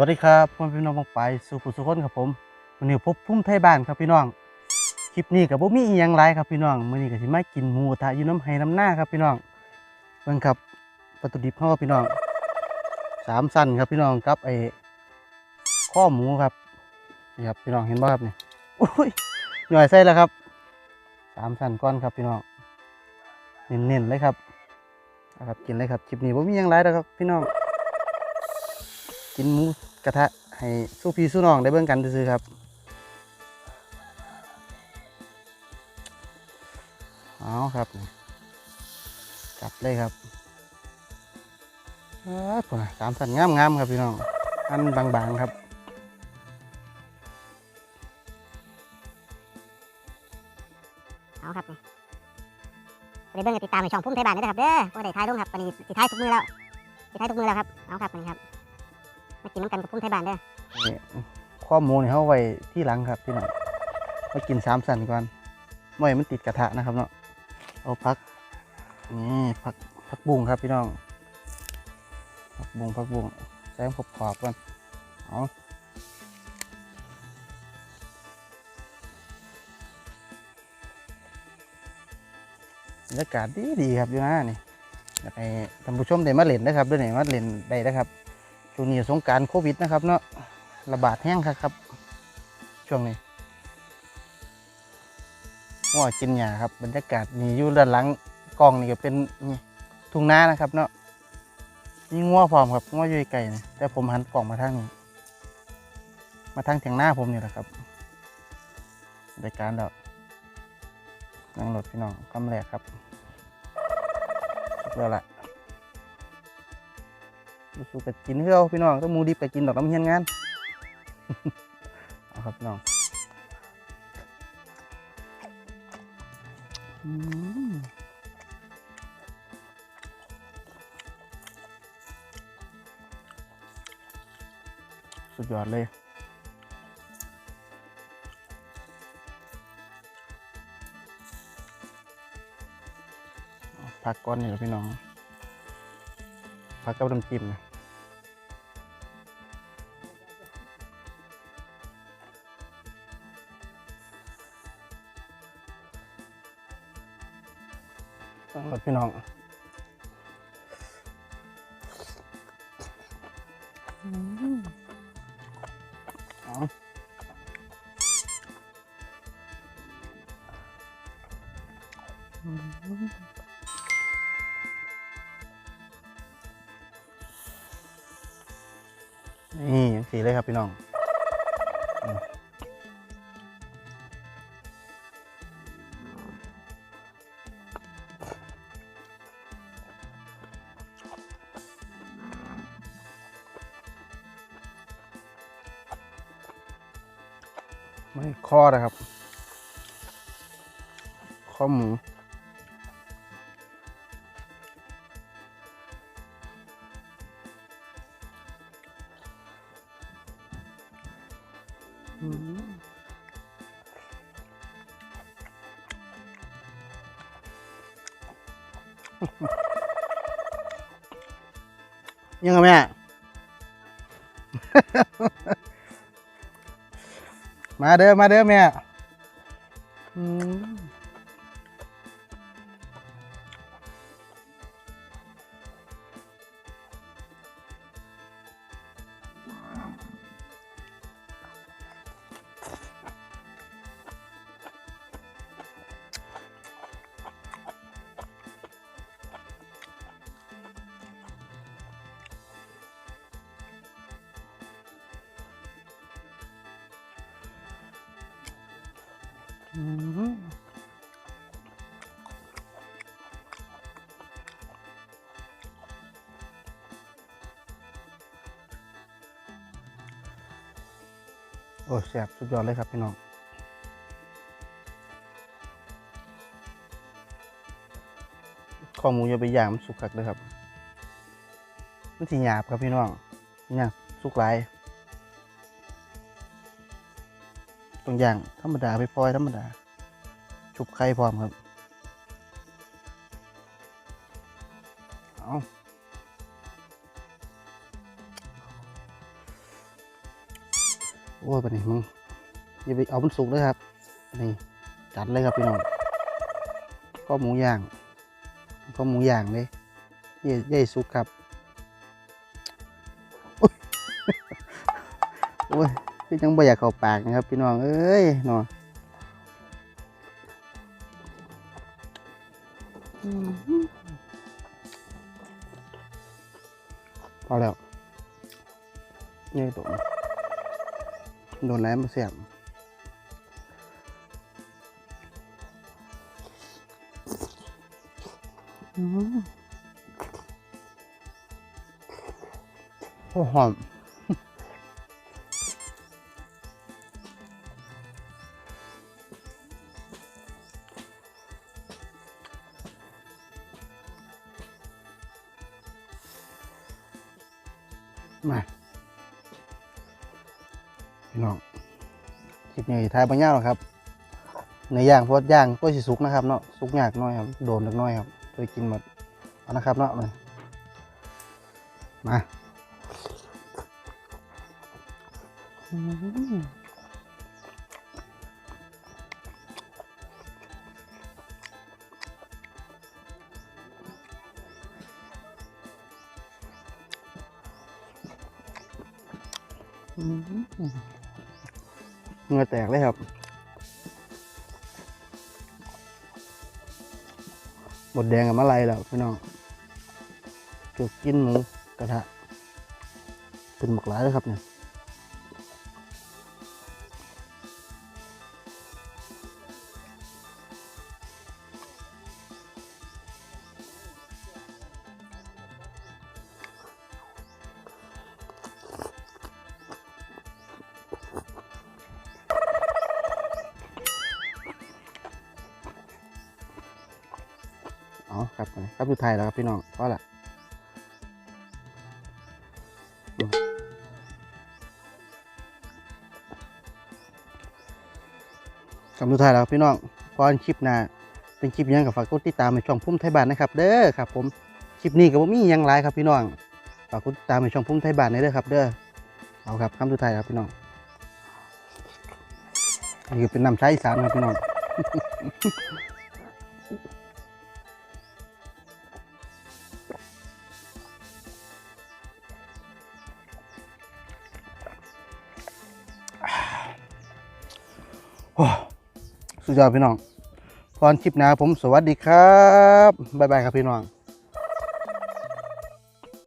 สวัสดีครับพ่อพี่น้องบางไปสู่ผู้สุขคนครับผมวันนี้พบพุ่มไทยบ้านครับพี่น้องคลิปนี้กับบ่มีอีหยังหลายครับพี่น้องมื้อนี้ก็สิมากินหมูทะอยู่น้ำไห้น้ำหน้าครับพี่น้องเบิ่งครับวัตถุดิบเฮาพี่น้องสามสั้นครับพี่น้องกับไอ้ข้อหมูครับนี่ครับพี่น้องเห็นบ่ครับนี่อุ้ยหน่อยใส่แล้วครับสามสั้นก้อนครับพี่น้องเน้นๆเลยครับครับกินเลยครับคลิปนี้บ่มีหยังหลายแล้วครับพี่น้อง กินหมูกระทะให้สู้พี่สู้น้องได้เบิ่งกันซื่อครับเอาครับจัดเลยครับเอ้ยพุ่นน่ะสามสันงามๆครับพี่น้องอันบางๆครับเอาครับไปเบิ่งติดตามในช่องพุ่มไทยบ้านนี่นะครับเด้อว่าได้ท้ายลงครับวันนี้สิท้ายทุกมือแล้วสิท้ายทุกมือแล้วครับเอาครับวันนี้ครับ กินน้ำกันกับพุ่มไทยบ้านเด้อข้อมูนี่เขาไว้ที่หลังครับพี่น้องมากินสามสันก่อนไม่ให้มันติดกระทะนะครับเนาะเอาพักนี่พักพักบุ้งครับพี่น้องพักบุ้งพักบุ้งใส่ขอบขอบก่อนเอาบรรยากาศดีดีครับอยู่นะนี่อยากให้ท่านผู้ชมได้มาเล่นนะครับด้วยนี่มาเล่นได้นะครับ ช่วนี้สงการโควิดนะครับเนาะระบาดแห้งครับครับ ช่วงนี้ว่ากินหญ้าครับ บรรยากาศนี่อยู่ด้านหลังกล้องนี่ก็เป็นทุ่งนานะครับ เนาะมีงัวพร้อมครับงัวอยู่ไกลนี่แต่ผมหันกล่องมาทางนี้มาทางเถียงหน้าผมนี่แหละครับรายการแล้วนั่งรถพี่น้องคำแรกครับสุดยอดละ สูกับกินเฮือพี่น้องต้องมูดิบกินดอกน้ำเฮียนงานเอาครับพี่น้องสุดยอดเลยพักก้อนนี่แหละพี่น้องผักกับน้ำจิ้มนะ ต้องรถพี่น้องอืมอาอืมนี่อย่างสีเลยครับพี่น้อง ไม่ข้อนะครับ ข้อหมูยังไงแม่ มาเด้อมาเด้อแม่อืม โอ้แซ่บสุดยอดเลยครับพี่น้องข้อหมูอย่าไปย่างมันสุกคักเลยครับมันสิหยาบครับพี่น้องเนี่ยสุกหลาย ต้องย่างธรรมดาไปพลอยธรรมดา ชุบไข่พร้อมครับ เอาโอ้ยไปะนี่มึงอย่าไปเอามันสุกเลยครับ นี่จัดเลยครับพี่น้องก็หมูย่างก็หมูย่างเลยเย่เย่สุกครับ คือจังบ่อยากเข้าปากนะครับ พี่น้องเอ้ยเนาะอืมพอแล้วนี่ตัวโดนแล้วมาเสียบอืมโอ้หอม มาพี่น้องคลิปนี้ท้ายบางอย่างหรอครับเนื้อย่างเพราะว่าย่างก็สิสุกนะครับเนาะสุกยากน้อยครับโดนเล็กน้อยครับเคยกินหมดเอานะครับเนาะมามา เงื่อแตกเลยครับหมดแดงกับมะไรแล้วพี่น้องจุกกินหมูกระทะเป็นหมกหลายเลยครับเนี่ย ครับอยู่ไทยแล้วครับพี่น้องก็ละกำลังไทยแล้วครับพี่น้องก่อนคลิปหน้าเป็นคลิปยังกับฝากกดติดตามในช่องพุ่มไทยบ้านนะครับ เด้อครับ ผมคลิปนี้ก็บ่มียังไรครับพี่น้องฝากกดติดตามในช่องพุ่มไทยบ้านได้เด้อครับ เด้อเอาครับคำสุดท้ายครับพี่น้องนี่เป็นน้ำใช้สานครับพี่น้อง สุดยอดพี่น้องพรคลิปหนาผมสวัสดีครับ บ๊ายบายครับพี่น้อง